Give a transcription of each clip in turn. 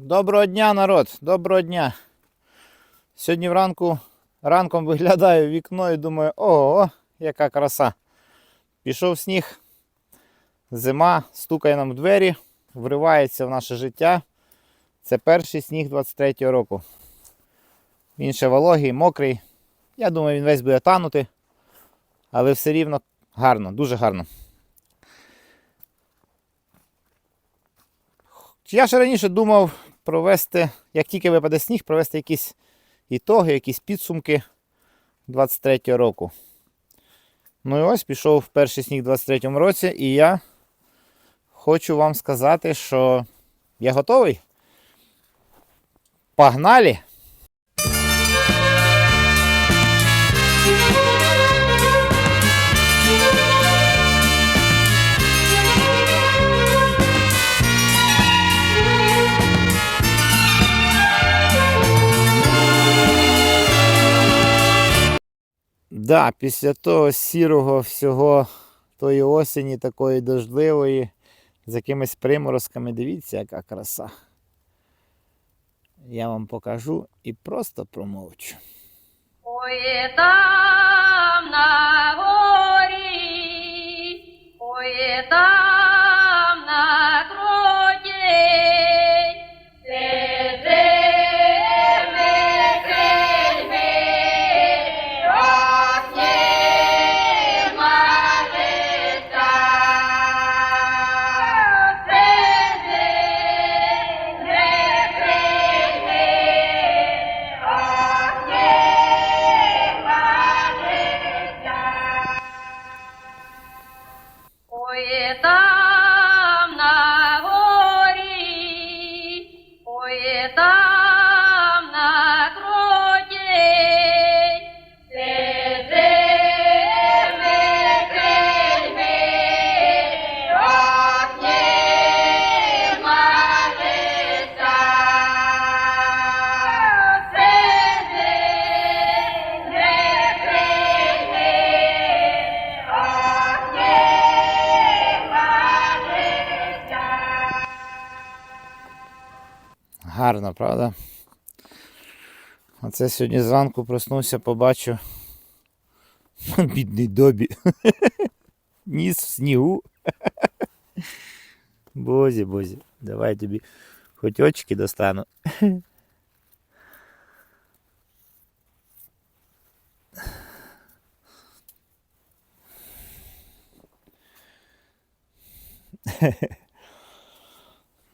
Доброго дня, народ! Доброго дня! Сьогодні вранку, ранком виглядаю вікно і думаю, ого, яка краса. Пішов сніг, зима стукає нам в двері, вривається в наше життя. Це перший сніг 23-го року. Він ще вологий, мокрий. Я думаю, він весь буде танути, але все рівно гарно, дуже гарно. Я ще раніше думав провести, як тільки випаде сніг, провести якісь ітоги, якісь підсумки 23-го року. Ну і ось пішов перший сніг у 23-му році, і я хочу вам сказати, що я готовий. Погнали! Да, після того сірого всього тої осені, такої дождливої, з якимись приморозками, дивіться, яка краса. Я вам покажу і просто промовчу. Ой, там на горі, ой, там на кроті, Гарно, правда? Оце сьогодні зранку проснувся, побачу. Бідний добі. Ніс в снігу. Бозі, бозі, давай тобі хоч очки достану.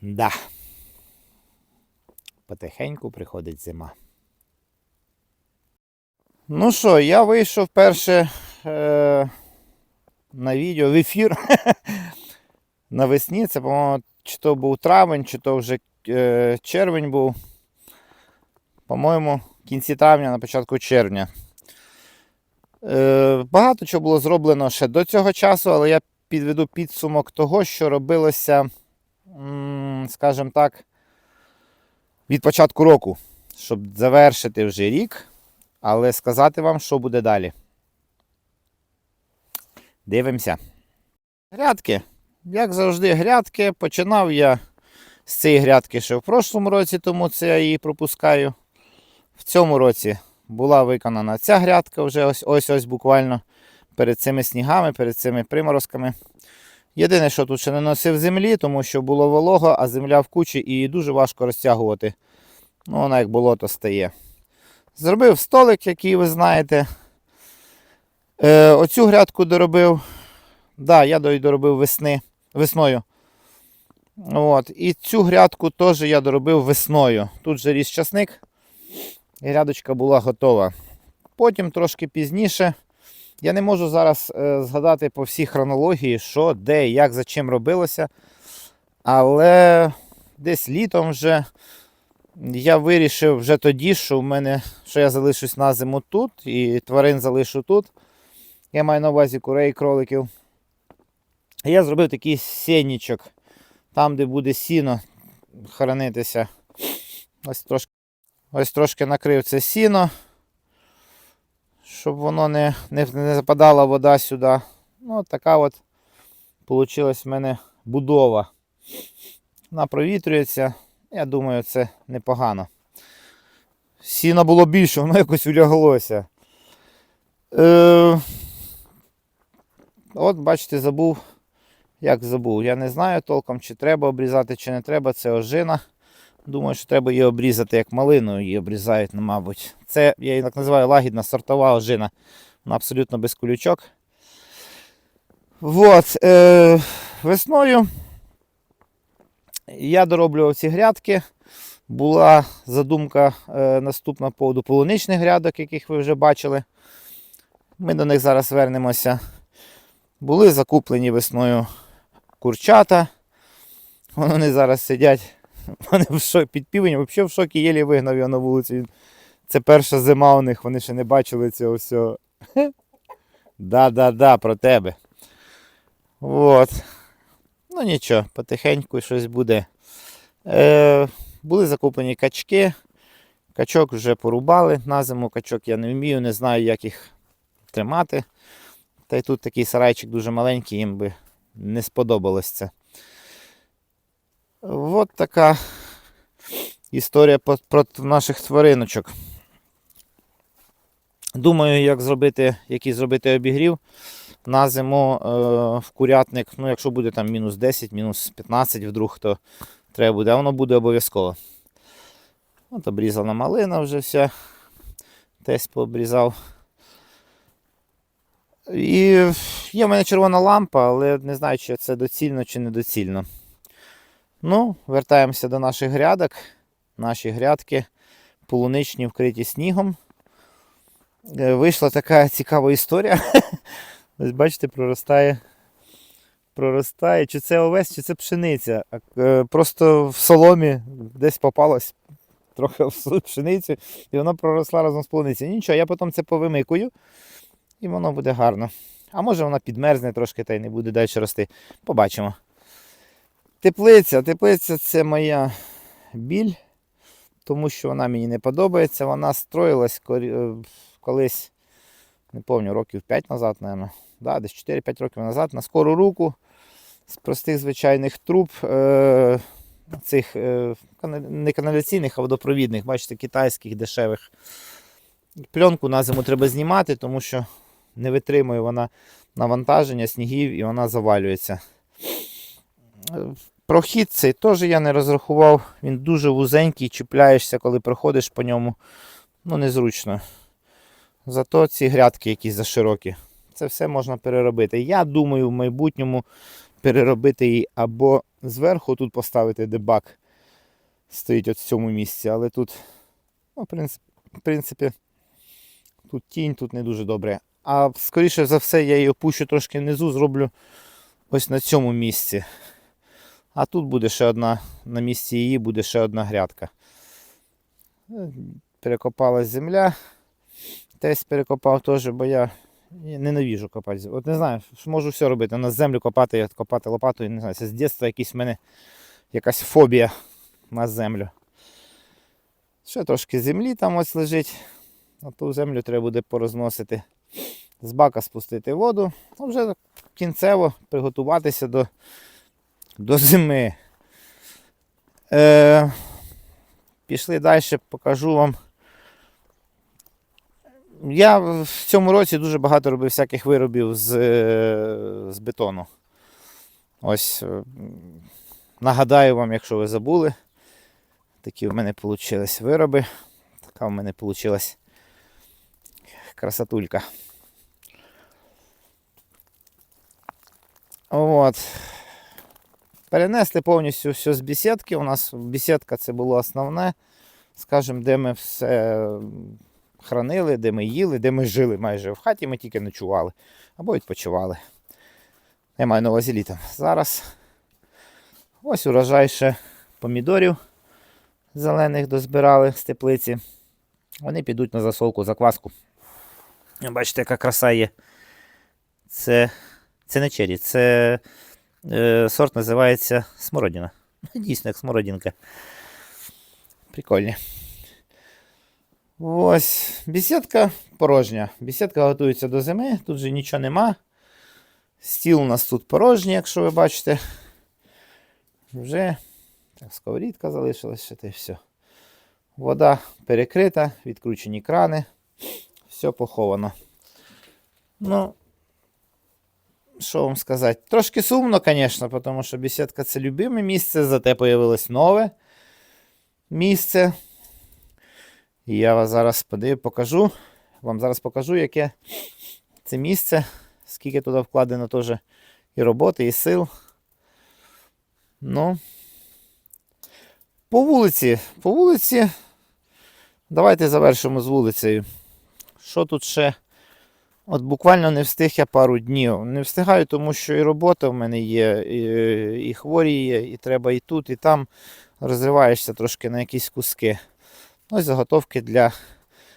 Да. Потихеньку приходить зима. Ну що, я вийшов перше е, на відео в ефір навесні. Це, по-моєму, чи то був травень, чи то вже е, червень був. По-моєму, в кінці травня, на початку червня. Е, багато чого було зроблено ще до цього часу, але я підведу підсумок того, що робилося, скажімо так, від початку року, щоб завершити вже рік, але сказати вам, що буде далі. Дивимося. Грядки. Як завжди, грядки. Починав я з цієї грядки ще в прошлому році, тому це я її пропускаю. В цьому році була виконана ця грядка вже ось ось ось буквально перед цими снігами, перед цими приморозками. Єдине, що тут ще не носив землі, тому що було волого, а земля в кучі і дуже важко розтягувати. Ну, вона як болото стає. Зробив столик, який ви знаєте. Е, оцю грядку доробив. Да, я доробив весни, весною. От. І цю грядку теж я доробив весною. Тут же ріс часник, і грядочка була готова. Потім трошки пізніше. Я не можу зараз е, згадати по всій хронології, що, де, як, за чим робилося. Але десь літом вже я вирішив вже тоді, що в мене, що я залишусь на зиму тут і тварин залишу тут. Я маю на увазі курей кроликів. Я зробив такий сіннічок, там, де буде сіно хранитися. Ось трошки, ось трошки накрив це сіно, щоб воно не, не, не западала вода сюди. Ну, така от вийшла в мене будова. Вона провітрюється. Я думаю, це непогано. Сіна було більше, воно якось уляглося. Е, от, бачите, забув. Як забув? Я не знаю толком, чи треба обрізати, чи не треба. Це ожина. Думаю, що треба її обрізати як малину, її обрізають, ну, мабуть. Це, я її так називаю лагідна сортова ожина. Вона абсолютно без колючок. Вот, е, весною я дороблював ці грядки. Була задумка е, наступна по поводу полуничних грядок, яких ви вже бачили. Ми до них зараз вернемося. Були закуплені весною курчата. Вони зараз сидять. Вони в шокі, під півень, взагалі в шокі єлі вигнав його на вулицю. Це перша зима у них, вони ще не бачили цього всього. Да-да-да, про тебе. От. Ну нічого, потихеньку щось буде. Е, були закуплені качки. Качок вже порубали на зиму. Качок я не вмію, не знаю, як їх тримати. Та й тут такий сарайчик дуже маленький, їм би не сподобалось це. От така історія про наших твариночок. Думаю, як зробити, який зробити обігрів на зиму е, в курятник. Ну, якщо буде там мінус 10, мінус 15 вдруг, то треба буде, а воно буде обов'язково. От обрізана малина вже вся. Десь пообрізав. І є в мене червона лампа, але не знаю, чи це доцільно чи недоцільно. Ну, вертаємося до наших грядок. Наші грядки полуничні вкриті снігом. Е, Вийшла така цікава історія. Ось бачите, проростає. Проростає, чи це овес, чи це пшениця. Е, Просто в соломі десь попалось трохи в пшеницю, і воно проросла разом з полуницею. Нічого, я потім це повимикую, і воно буде гарно. А може вона підмерзне трошки та й не буде далі рости. Побачимо. Теплиця. Теплиця це моя біль, тому що вона мені не подобається. Вона строїлась е, колись, не пам'ятаю, років 5 назад, мабуть. Да, десь 4-5 років назад на скору руку з простих звичайних труб. Е- цих е, не каналізаційних, а водопровідних, бачите, китайських дешевих. Пленку на зиму треба знімати, тому що не витримує вона навантаження снігів і вона завалюється. Прохід цей теж я не розрахував. Він дуже вузенький, чіпляєшся, коли проходиш по ньому. Ну, незручно. Зато ці грядки якісь заширокі. Це все можна переробити. Я думаю, в майбутньому переробити її або зверху тут поставити дебак. Стоїть от в цьому місці, але тут, ну, в принципі, тут тінь, тут не дуже добре. А скоріше за все, я її опущу трошки внизу, зроблю ось на цьому місці. А тут буде ще одна, на місці її буде ще одна грядка. Е, Перекопалась земля. Тесь перекопав теж, бо я я ненавіжу копати. От не знаю, можу все робити. На землю копати, от копати лопатою, не знаю, це з дитинства якийсь в мене якась фобія на землю. Ще трошки землі там ось лежить. На ту землю треба буде порозносити. З бака спустити воду. Ну, вже кінцево приготуватися до, до зими. Е, пішли далі, покажу вам. Я в цьому році дуже багато робив всяких виробів з, е, з бетону. Ось е, нагадаю вам, якщо ви забули, такі в мене вийшли вироби. Така в мене вийшла красотулька. От. Перенесли повністю все з бесідки. У нас бесідка це було основне, скажімо, де ми все хранили, де ми їли, де ми жили майже. В хаті ми тільки ночували або відпочивали. Я маю на увазі літом. Зараз ось урожай ще помідорів зелених дозбирали з теплиці. Вони підуть на засолку, закваску. Бачите, яка краса є. Це, це не чері, це е, сорт називається смородина. Дійсно, як смородинка. Прикольні. Ось, бесідка порожня. Бесідка готується до зими, тут же нічого нема. Стіл у нас тут порожній, якщо ви бачите. Вже Так, сковорідка залишилась ще те все. Вода перекрита, відкручені крани, все поховано. Ну, що вам сказати? Трошки сумно, звісно, тому що бесідка це любиме місце, зате появилось нове місце. Я вас зараз подив, покажу. Вам зараз покажу, яке це місце, скільки туди вкладено теж і роботи, і сил. Ну, по вулиці. По вулиці. Давайте завершимо з вулицею. Що тут ще? От буквально не встиг я пару днів. Не встигаю, тому що і робота в мене є, і, і хворі є, і треба і тут, і там. Розриваєшся трошки на якісь куски. Ось заготовки для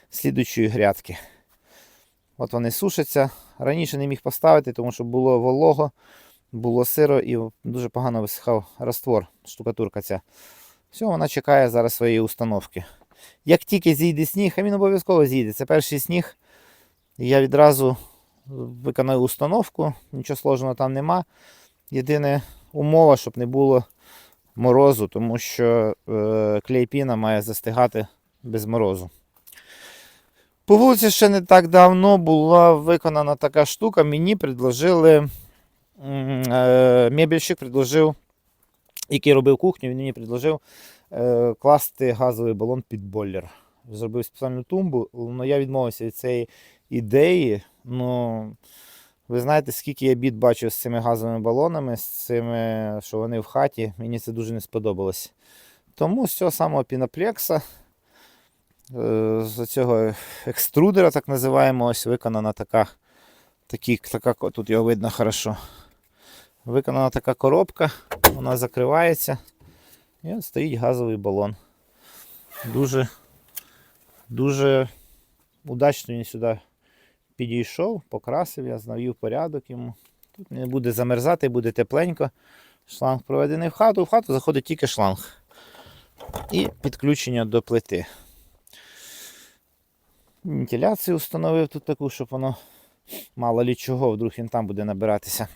слідучої грядки. От вони сушаться. Раніше не міг поставити, тому що було волого, було сиро і дуже погано висихав раствор, штукатурка ця. Все, вона чекає зараз своєї установки. Як тільки зійде сніг, а він обов'язково зійде. Це перший сніг. Я відразу виконаю установку, нічого сложного там нема. Єдине умова, щоб не було морозу, тому що е, клейпіна має застигати без морозу. По вулиці ще не так давно була виконана така штука. Мені предложили, е, мебельщик предложив, який робив кухню, він мені предложив е, класти газовий балон під бойлер. Зробив спеціальну тумбу, але я відмовився від цієї ідеї. Ну, ви знаєте, скільки я бід бачив з цими газовими балонами, з цими, що вони в хаті, мені це дуже не сподобалось. Тому з цього самого піноплекса, е, з цього екструдера, так називаємо, виконана така, такі, така, тут його видно хорошо. Виконана така коробка, вона закривається. І от стоїть газовий балон. Дуже, дуже удачно він сюди підійшов, покрасив, я навів порядок йому. Тут не буде замерзати, буде тепленько. Шланг проведений в хату. В хату заходить тільки шланг. І підключення до плити. Вентиляцію встановив тут таку, щоб воно мало лі чого, вдруг він там буде набиратися.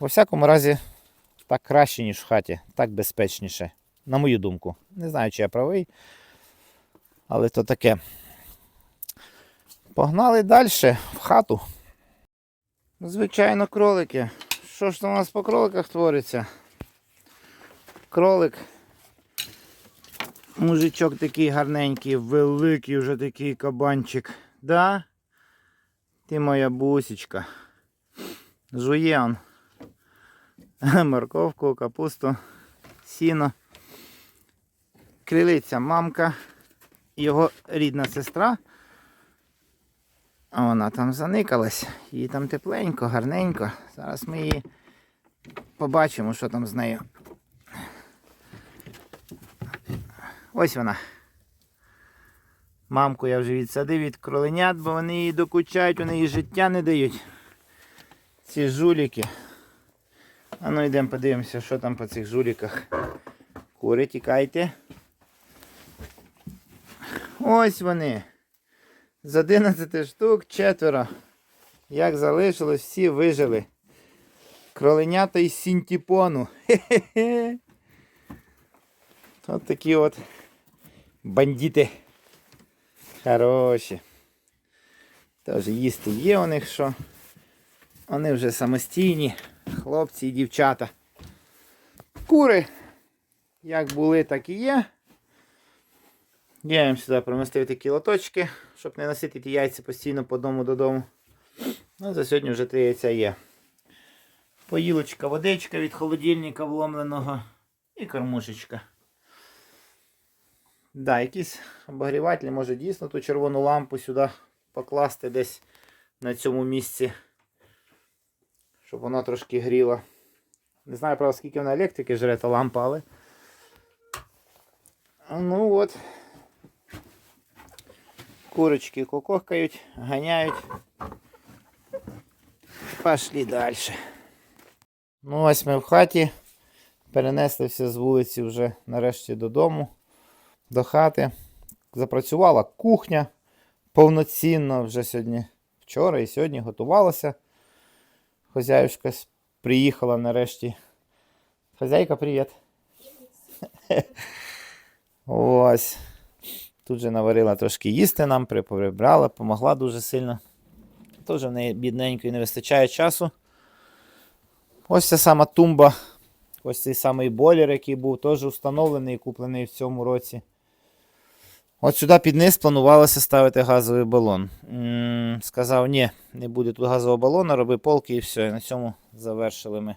Во всякому разі, так краще, ніж в хаті, так безпечніше. На мою думку. Не знаю, чи я правий, але то таке. Погнали далі в хату. Звичайно, кролики. Що ж там у нас по кроликах твориться? Кролик. Мужичок такий гарненький, великий вже такий кабанчик. Да? Ти моя бусечка. Жує он. Морковку, капусту, сіно. Крилиця мамка, його рідна сестра. А вона там заникалась, їй там тепленько, гарненько. Зараз ми її побачимо, що там з нею. Ось вона. Мамку я вже відсадив від кроленят, бо вони її докучають, вони їй життя не дають. Ці жуліки. А ну йдемо подивимося, що там по цих жуліках. Кури, тікайте. Ось вони. З 11 штук четверо. Як залишилось, всі вижили. Кроленята із синтепону. Хе-хе-хе. От такі от бандити. Хороші. Тож їсти є у них що. Вони вже самостійні, хлопці і дівчата. Кури, як були, так і є. Я їм сюди примостив такі лоточки, щоб не носити ті яйця постійно по дому додому. Ну, за сьогодні вже три яйця є. Поїлочка, водичка від холодильника вломленого і кормушечка. Да, якийсь обогріватель, може дійсно ту червону лампу сюди покласти десь на цьому місці, щоб вона трошки гріла. Не знаю, правда, скільки вона електрики жре та лампа, але. Ну от. Курочки кукохкають, ганяють. Пошли далі. Ну, ось ми в хаті. Перенеслися з вулиці вже нарешті додому, до хати. Запрацювала кухня повноцінно вже сьогодні, вчора і сьогодні готувалася. Хозяюшка приїхала нарешті. Хозяйка, привіт. Ось. Тут же наварила трошки їсти нам, прибрала, помогла дуже сильно. Теж в неї бідненької не вистачає часу. Ось ця сама тумба. Ось цей самий бойлер, який був теж встановлений і куплений в цьому році. От сюди під низ планувалося ставити газовий балон. сказав, ні, не буде тут газового балона, роби полки і все. І на цьому завершили ми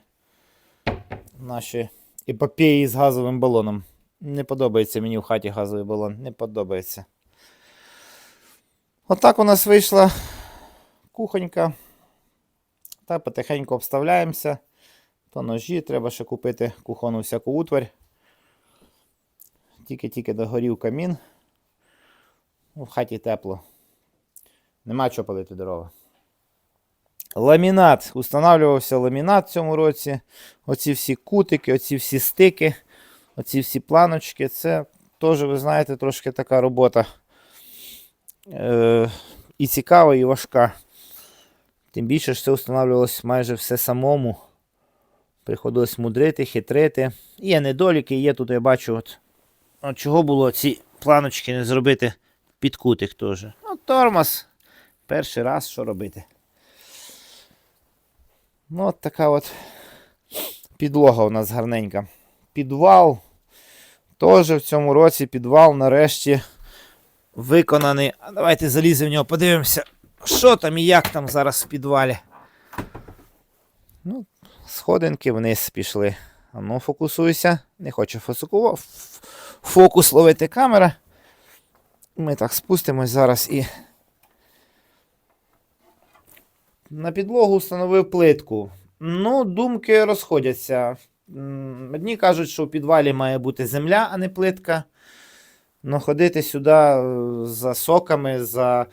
наші епопеї з газовим балоном. Не подобається мені в хаті газовий балон. Не подобається. Отак у нас вийшла кухонька. Та потихеньку обставляємося. То ножі, треба ще купити кухонну всяку утварь. Тільки-тільки догорів камін. Ну, В хаті тепло. Нема чого палити дрова. Ламінат. Устанавлювався ламінат в цьому році. Оці всі кутики, оці всі стики, оці всі планочки. Це теж, ви знаєте, трошки така робота. Е, і цікава, і важка. Тим більше що це встановлювалось майже все самому. Приходилось мудрити, хитрити. Є недоліки, є тут, я бачу, от, от чого було ці планочки не зробити під кутик теж. Ну, тормоз. Перший раз що робити. Ну, от така от підлога у нас гарненька. Підвал. Теж в цьому році підвал нарешті виконаний. А давайте заліземо в нього, подивимося, що там і як там зараз в підвалі. Ну, сходинки вниз пішли. А ну, фокусуйся. Не хоче фосуку- фокус ловити камера. Ми так спустимось зараз і. На підлогу встановив плитку. Ну, думки розходяться. Одні кажуть, що в підвалі має бути земля, а не плитка. Ну, ходити сюди е, за соками, за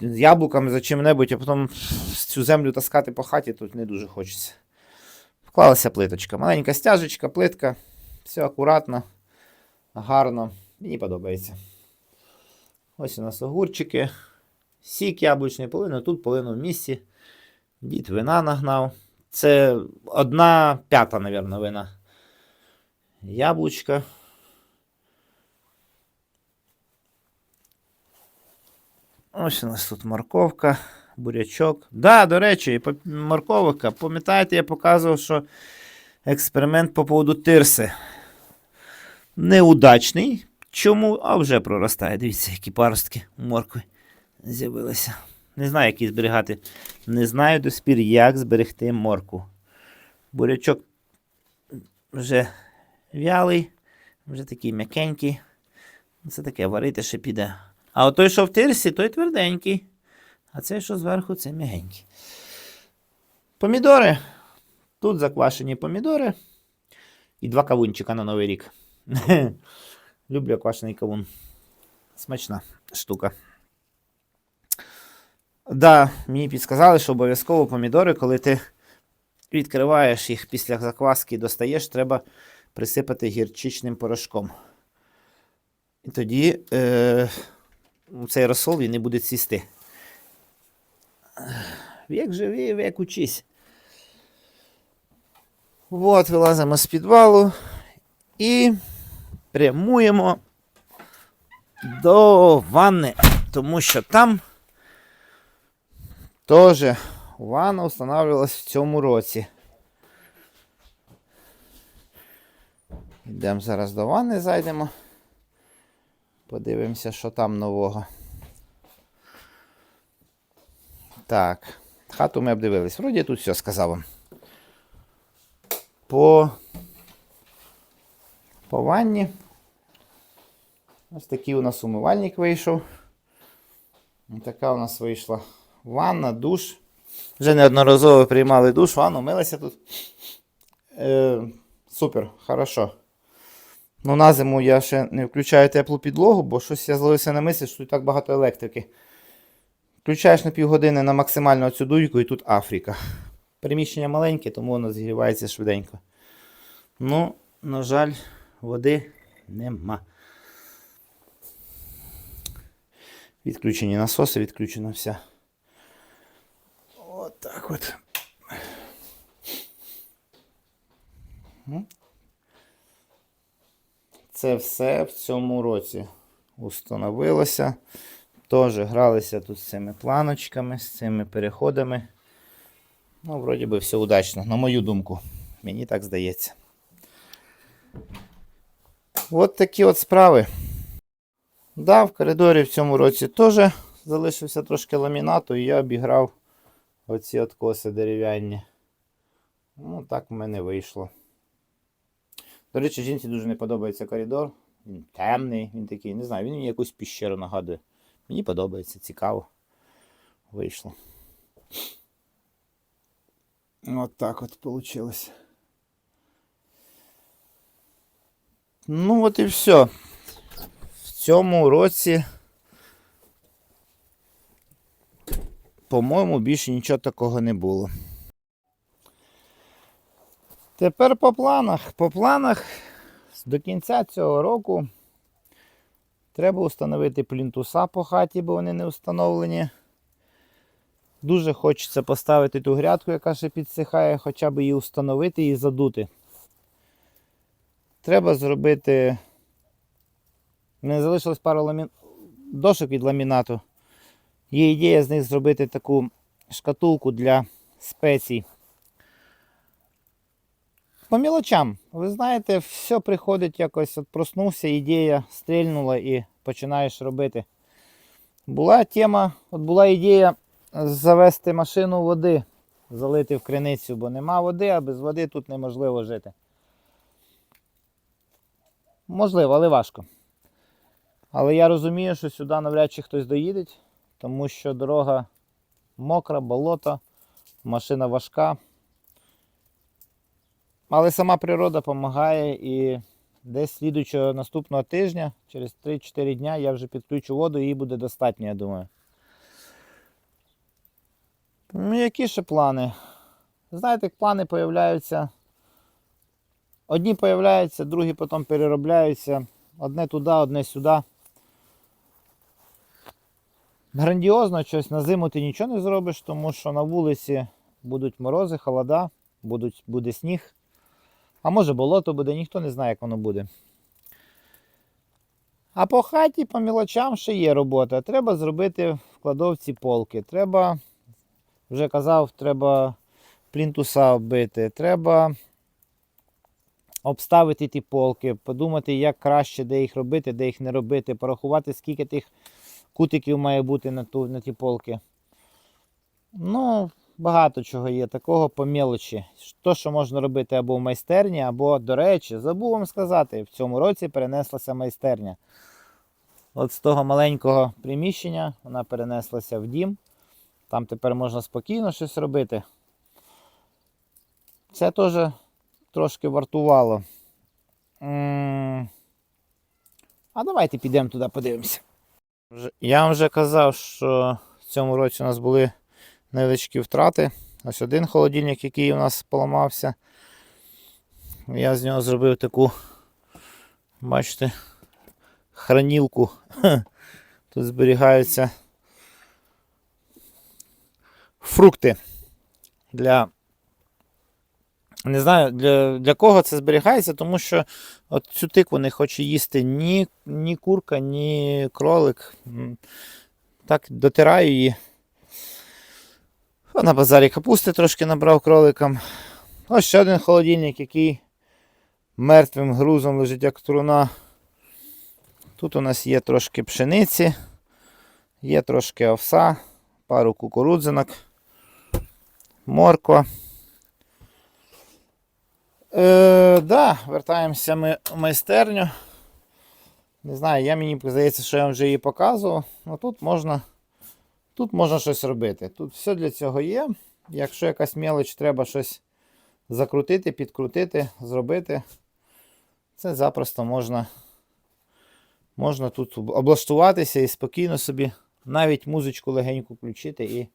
яблуками, за чим-небудь, а потім цю землю таскати по хаті тут не дуже хочеться. Вклалася плиточка. Маленька стяжечка, плитка. Все акуратно, гарно. Мені подобається. Ось у нас огурчики. Сік яблучний, половину тут, половину в місці. Дід вина нагнав. Це одна п'ята, мабуть, вина. Яблучка. Ось у нас тут морковка, бурячок. Да, до речі, морковка. Пам'ятаєте, я показував, що експеримент по поводу тирси. Неудачний. Чому? А вже проростає. Дивіться, які паростки моркви з'явилися. Не знаю, як її зберігати. Не знаю до спір, як зберегти морку. Бурячок вже вялий, вже такий м'якенький. Це таке варити ще піде. А от той, що в тирсі, той тверденький. А цей, що зверху, це м'ягенький. Помідори. Тут заквашені помідори. І два кавунчика на Новий рік. Люблю квашений кавун. Смачна штука. Да, мені підсказали, що обов'язково помідори, коли ти відкриваєш їх після закваски і достаєш, треба присипати гірчичним порошком. І тоді е, цей розсол він не буде цісти. Вік живі, вік учись. От, вилазимо з підвалу і прямуємо до ванни, тому що там теж ванна встановлювалась в цьому році. Йдемо зараз до ванни, зайдемо. Подивимося, що там нового. Так, хату ми обдивились. Вроді тут все сказав вам. По, по ванні. Ось такий у нас умивальник вийшов. Така у нас вийшла ванна, душ. Вже неодноразово приймали душ, ванну, милися тут. Е, супер, хорошо. Ну, на зиму я ще не включаю теплу підлогу, бо щось я зловився на мислі, що тут так багато електрики. Включаєш на півгодини на максимальну цю дуйку і тут Африка. Приміщення маленьке, тому воно зігрівається швиденько. Ну, на жаль, води нема. Відключені насоси, відключена вся. От так от. Ну. Це все в цьому році установилося. Теж гралися тут з цими планочками, з цими переходами. Ну, вроді би, все удачно, на мою думку. Мені так здається. От такі от справи. Да, в коридорі в цьому році теж залишився трошки ламінату, і я обіграв оці откоси дерев'яні. Ну, так в мене вийшло. До речі, жінці дуже не подобається коридор. Він темний, він такий, не знаю, він мені якусь піщеру нагадує. Мені подобається, цікаво. Вийшло. От так от вийшло. Ну, от і все. В цьому році, по-моєму, більше нічого такого не було. Тепер по планах. По планах до кінця цього року треба встановити плінтуса по хаті, бо вони не встановлені. Дуже хочеться поставити ту грядку, яка ще підсихає, хоча б її встановити і задути. Треба зробити. У мене залишилось пару ламі... дошок від ламінату. Є ідея з них зробити таку шкатулку для спецій. По мілочам. Ви знаєте, все приходить якось, от проснувся, ідея стрільнула і починаєш робити. Була тема, от була ідея завести машину води, залити в криницю, бо нема води, а без води тут неможливо жити. Можливо, але важко. Але я розумію, що сюди навряд чи хтось доїде, тому що дорога мокра, болото, машина важка. Але сама природа допомагає і десь слідуючого наступного тижня, через 3-4 дня, я вже підключу воду і її буде достатньо, я думаю. Ну, які ще плани? Знаєте, плани появляються. Одні появляються, другі потім переробляються. Одне туди, одне сюди. Грандіозно щось на зиму ти нічого не зробиш, тому що на вулиці будуть морози, холода, будуть, буде сніг. А може болото буде, ніхто не знає, як воно буде. А по хаті, по мілочам ще є робота. Треба зробити в кладовці полки. Треба, вже казав, треба плінтуса оббити. Треба обставити ті полки, подумати, як краще, де їх робити, де їх не робити, порахувати, скільки тих кутиків має бути на, ту, на ті полки. Ну, багато чого є такого по мелочі. То, що можна робити або в майстерні, або, до речі, забув вам сказати, в цьому році перенеслася майстерня. От з того маленького приміщення вона перенеслася в дім. Там тепер можна спокійно щось робити. Це теж трошки вартувало. А давайте підемо туди подивимося. Я вам вже казав, що в цьому році у нас були невеличкі втрати. Ось один холодильник, який у нас поламався. Я з нього зробив таку, бачите, хранілку. Тут зберігаються фрукти для. Не знаю, для, для кого це зберігається, тому що от цю тикву не хоче їсти ні, ні курка, ні кролик. Так, дотираю її. На базарі капусти трошки набрав кроликам. Ось ще один холодильник, який мертвим грузом лежить як труна. Тут у нас є трошки пшениці, є трошки овса, пару кукурудзинок, морква. Е, да, вертаємося ми в майстерню. Не знаю, я мені здається, що я вже її показував. Ну, тут можна Тут можна щось робити. Тут все для цього є. Якщо якась мелоч треба щось закрутити, підкрутити, зробити, це запросто можна, можна тут облаштуватися і спокійно собі навіть музичку легеньку включити і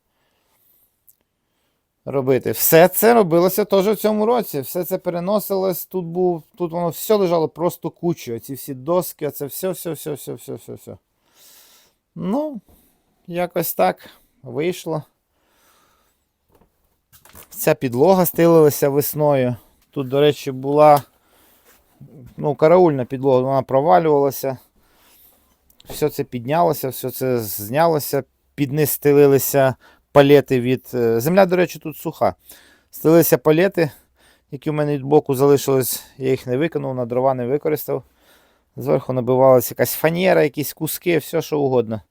робити. Все це робилося теж в цьому році. Все це переносилось. Тут був, тут воно все лежало просто кучою. Ці всі доски, це все, все, все, все, все, все, все. Ну, Якось так вийшло. Ця підлога стелилася весною. Тут, до речі, була ну, караульна підлога, вона провалювалася. Все це піднялося, все це знялося, під низ стелилися палети від. е, Земля, до речі, тут суха. Стелилися палети, які в мене від боку залишились, я їх не виконав, на дрова не використав. Зверху набивалася якась фанера, якісь куски, все що угодно.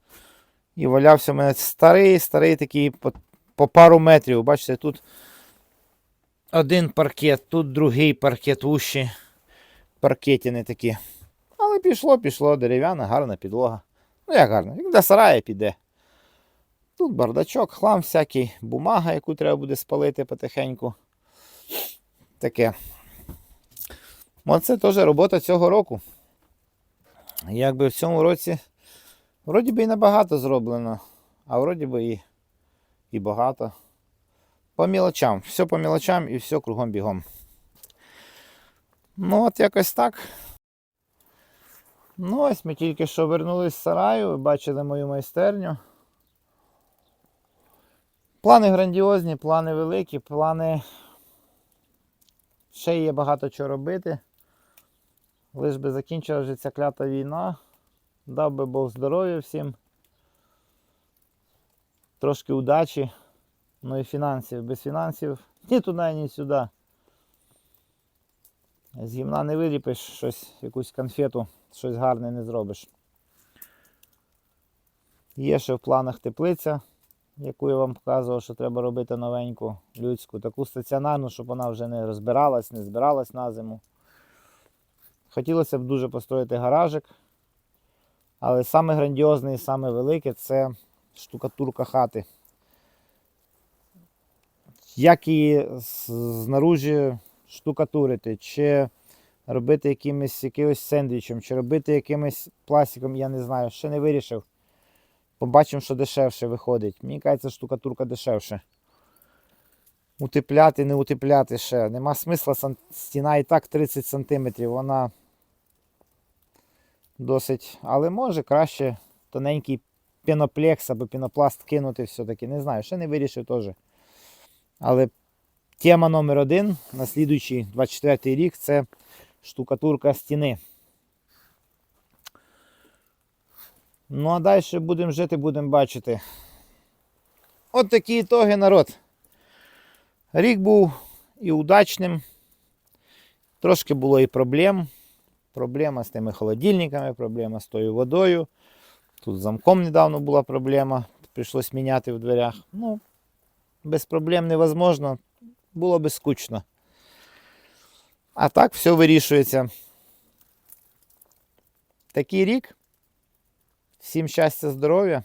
І валявся в мене старий, старий такий по, по пару метрів. Бачите, тут один паркет, тут другий паркет вущі. Паркетіни такі. Але пішло, пішло, дерев'яна, гарна підлога. Ну як гарна, як для сарая піде. Тут бардачок, хлам всякий, бумага, яку треба буде спалити потихеньку. Таке. Оце теж робота цього року. Якби в цьому році, вроді би і небагато зроблено, а вроді би і, і багато. По мілочам. Все по мілочам і все кругом бігом. Ну, от якось так. Ну, ось ми тільки що вернулись з сараю, бачили мою майстерню. Плани грандіозні, плани великі, плани. Ще є багато чого робити. Лиш би закінчила вже ця клята війна. Дав би Бог здоров'я всім. Трошки удачі. Ну і фінансів. Без фінансів ні туди, ні сюди. З гімна не виліпиш щось, якусь конфету, щось гарне не зробиш. Є ще в планах теплиця, яку я вам показував, що треба робити новеньку, людську, таку стаціонарну, щоб вона вже не розбиралась, не збиралась на зиму. Хотілося б дуже построїти гаражик, але саме грандіозне і саме велике це штукатурка хати. Як її знаружі штукатурити, чи робити якимось, якимось сендвічем, чи робити якимось пластиком, я не знаю, ще не вирішив. Побачимо, що дешевше виходить. Мені кажеться, штукатурка дешевше. Утепляти, не утепляти ще. Нема смисла, стіна і так 30 см, вона досить. Але може краще тоненький піноплекс або пінопласт кинути все-таки. Не знаю, ще не вирішив теж. Але тема номер один на слідуючий 24 рік це штукатурка стіни. Ну, а далі будемо жити, будемо бачити. От такі ітоги, народ. Рік був і удачним. Трошки було і проблем. Проблема з тими холодильниками, проблема з тою водою. Тут замком недавно була проблема. Прийшлось міняти в дверях. Ну, без проблем невозможно. Було би скучно. А так все вирішується. Такий рік. Всім щастя, здоров'я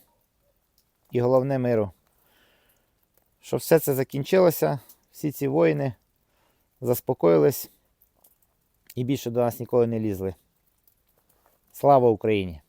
і головне миру. Щоб все це закінчилося, всі ці воїни заспокоїлись і більше до нас ніколи не лізли. Слава Україні!